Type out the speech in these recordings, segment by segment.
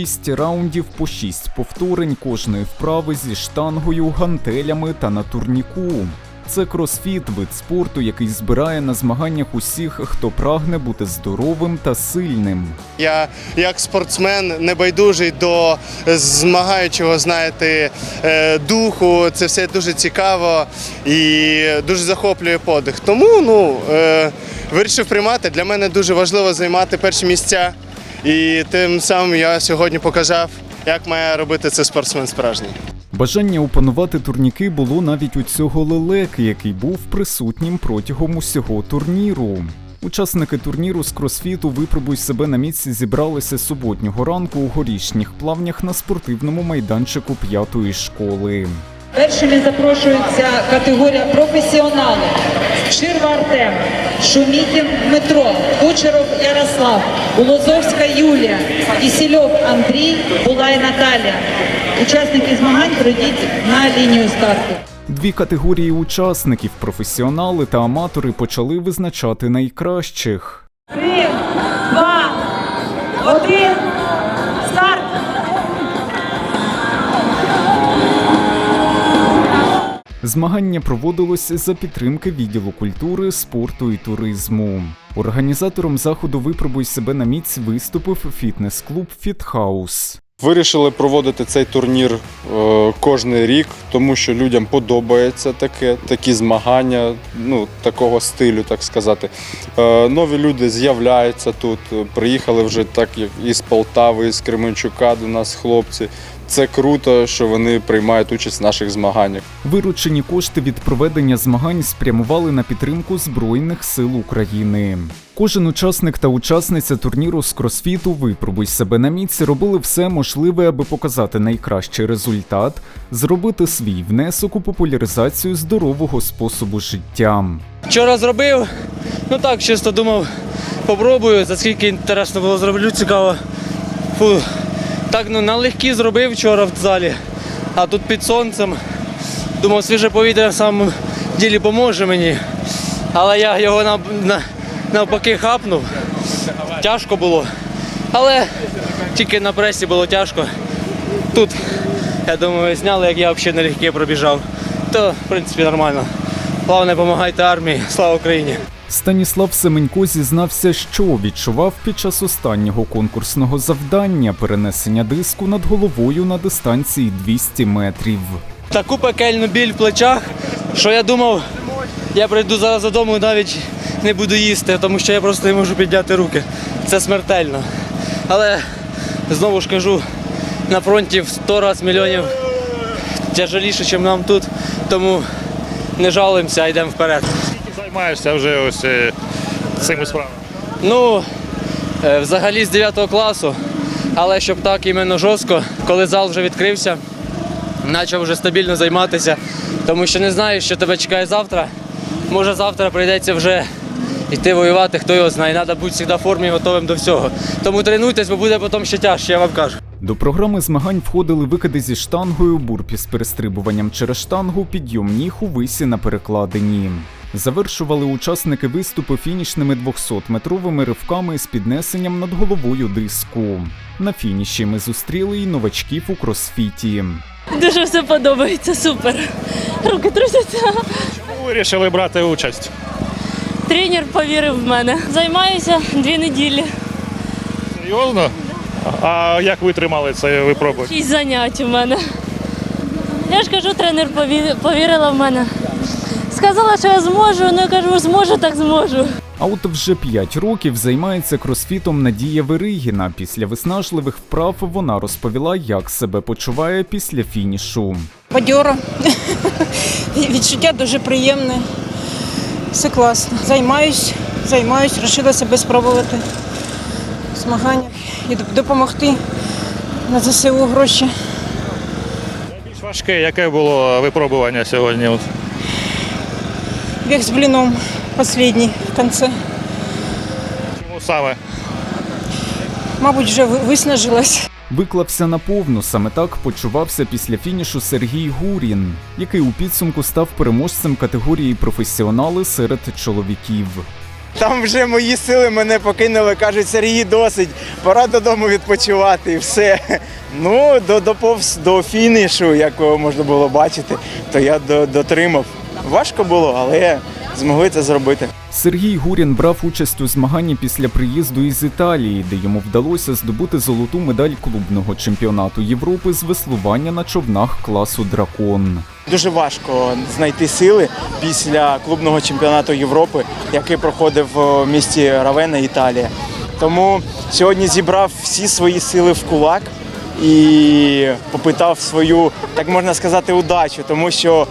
6 раундів по 6 повторень кожної вправи зі штангою, гантелями та на турніку. Це кросфіт, вид спорту, який збирає на змаганнях усіх, хто прагне бути здоровим та сильним. Я як спортсмен небайдужий до змагаючого, знаєте, е, духу. Це все дуже цікаво і дуже захоплює подих. Тому ну, е, вирішив приймати. Для мене дуже важливо займати перші місця. І тим самим я сьогодні показав, як має робити це спортсмен справжній. Бажання опанувати турніки було навіть у цього лелеки, який був присутнім протягом усього турніру. Учасники турніру з кросфіту Випробуй себе на місці зібралися суботнього ранку у горішніх плавнях на спортивному майданчику п'ятої школи. Першими запрошується категорія професіонали. Ширва Артем, Шумітін Дмитро, Кучеров Ярослав, Улозовська Юлія, Кісільов Андрій, Булай Наталія. Учасники змагань пройдіть на лінію старту. Дві категорії учасників професіонали та аматори почали визначати найкращих. Три, два, один, Змагання проводилось за підтримки відділу культури, спорту і туризму. Організатором заходу Випробуй себе на міць виступив фітнес-клуб Фітхаус. Вирішили проводити цей турнір е, кожний рік, тому що людям подобається таке, такі змагання, ну такого стилю, так сказати. Е, нові люди з'являються тут. Приїхали вже так як із Полтави, із Кременчука до нас хлопці. Це круто, що вони приймають участь в наших змаганнях. Виручені кошти від проведення змагань спрямували на підтримку Збройних сил України. Кожен учасник та учасниця турніру з кросфіту Випробуй себе на міці робили все можливе, аби показати найкращий результат, зробити свій внесок у популяризацію здорового способу життя. Вчора зробив, ну так, чисто думав, попробую, за скільки інтересно було зроблю, цікаво. Фу. Так, ну налегкі зробив вчора в залі, а тут під сонцем. Думав, свіже повітря в самому ділі поможе мені. Але я його на, на, навпаки хапнув. Тяжко було. Але тільки на пресі було тяжко. Тут, я думаю, зняли, як я взагалі налегке пробіжав. То, в принципі, нормально. Головне, допомагайте армії. Слава Україні! Станіслав Семенько зізнався, що відчував під час останнього конкурсного завдання перенесення диску над головою на дистанції 200 метрів. Таку пекельну біль в плечах, що я думав, я прийду зараз додому і навіть не буду їсти, тому що я просто не можу підняти руки. Це смертельно. Але знову ж кажу, на фронті в 100 разів мільйонів тяжеліше, ніж нам тут, тому не жалуємося, а йдемо вперед. Займаєшся вже ось е, цими справами. Ну, е, взагалі з 9 класу, але щоб так іменно жорстко, коли зал вже відкрився, почав вже стабільно займатися, тому що не знаю, що тебе чекає завтра. Може завтра прийдеться вже йти воювати, хто його знає. Треба бути завжди в формі і готовим до всього. Тому тренуйтесь, бо буде потім ще тяжче, я вам кажу. До програми змагань входили викиди зі штангою, бурпі з перестрибуванням через штангу, підйом ніг у висі на перекладині. Завершували учасники виступу фінішними 200-метровими ривками з піднесенням над головою диску. На фініші ми зустріли й новачків у кросфіті. Дуже все подобається, супер. Руки трусяться. Чому ви вирішили брати участь? Тренер повірив в мене. Займаюся дві неділі. Серйозно? А як ви тримали це випробування? Шість занять у мене. Я ж кажу, тренер повірила в мене. Сказала, що я зможу, ну я кажу, зможу, так зможу. А от вже 5 років займається кросфітом Надія Веригіна. Після виснажливих вправ вона розповіла, як себе почуває після фінішу. Бадьоро. Відчуття дуже приємне. Все класно. Займаюсь, займаюсь, вирішила себе спробувати в змаганнях і допомогти на ЗСУ гроші. Більш важке, яке було випробування сьогодні? От. Біг з бліном останній в кінці. Чому саме? Мабуть, вже виснажилась. Виклався наповну, саме так почувався після фінішу Сергій Гурін, який у підсумку став переможцем категорії професіонали серед чоловіків. Там вже мої сили мене покинули, кажуть, Сергій, досить, пора додому відпочивати і все. Ну, до- доповз до фінішу, як можна було бачити, то я до- дотримав. Важко було, але змогли це зробити. Сергій Гурін брав участь у змаганні після приїзду із Італії, де йому вдалося здобути золоту медаль клубного чемпіонату Європи з веслування на човнах класу Дракон. Дуже важко знайти сили після клубного чемпіонату Європи, який проходив в місті Равена, Італія. Тому сьогодні зібрав всі свої сили в кулак і попитав свою, так можна сказати, удачу, тому що.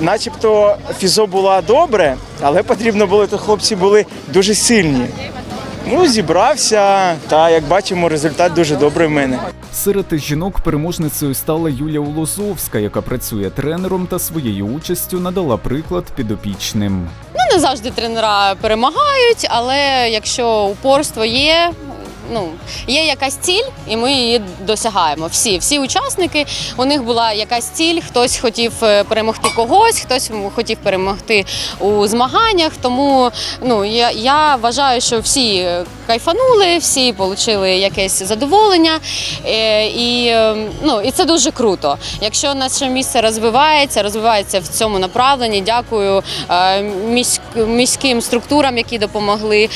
Начебто фізо була добре, але потрібно було, то хлопці були дуже сильні. Ну, зібрався, та як бачимо, результат дуже добрий в мене. Серед жінок переможницею стала Юлія Улозовська, яка працює тренером та своєю участю надала приклад підопічним. Ну, не завжди тренера перемагають, але якщо упорство є. Ну, є якась ціль, і ми її досягаємо. Всі, всі учасники, у них була якась ціль, хтось хотів е, перемогти когось, хтось хотів перемогти у змаганнях. Тому ну, я, я вважаю, що всі кайфанули, всі отримали якесь задоволення. Е, і, е, ну, і це дуже круто. Якщо наше місце розвивається, розвивається в цьому направленні. Дякую міськ, міським структурам, які допомогли.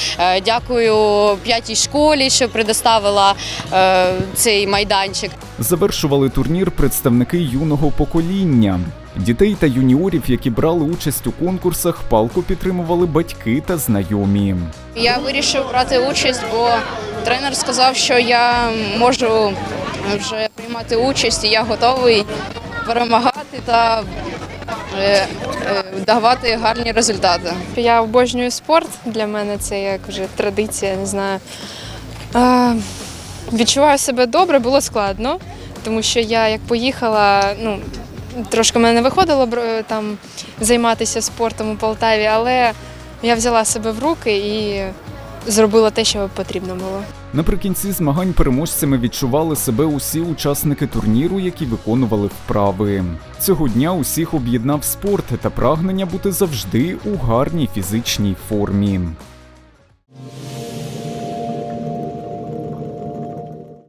Дякую п'ятій школі, що предоставила е, цей майданчик. Завершували турнір представники юного покоління. Дітей та юніорів, які брали участь у конкурсах, палко підтримували батьки та знайомі. Я вирішив брати участь, бо тренер сказав, що я можу вже приймати участь, і я готовий перемагати та е, е, давати гарні результати. Я обожнюю спорт. Для мене це як вже традиція, не знаю. Відчуваю себе добре, було складно, тому що я як поїхала, ну, трошки мене не виходило бр- там займатися спортом у Полтаві, але я взяла себе в руки і зробила те, що потрібно було. Наприкінці змагань переможцями відчували себе усі учасники турніру, які виконували вправи. Цього дня усіх об'єднав спорт та прагнення бути завжди у гарній фізичній формі.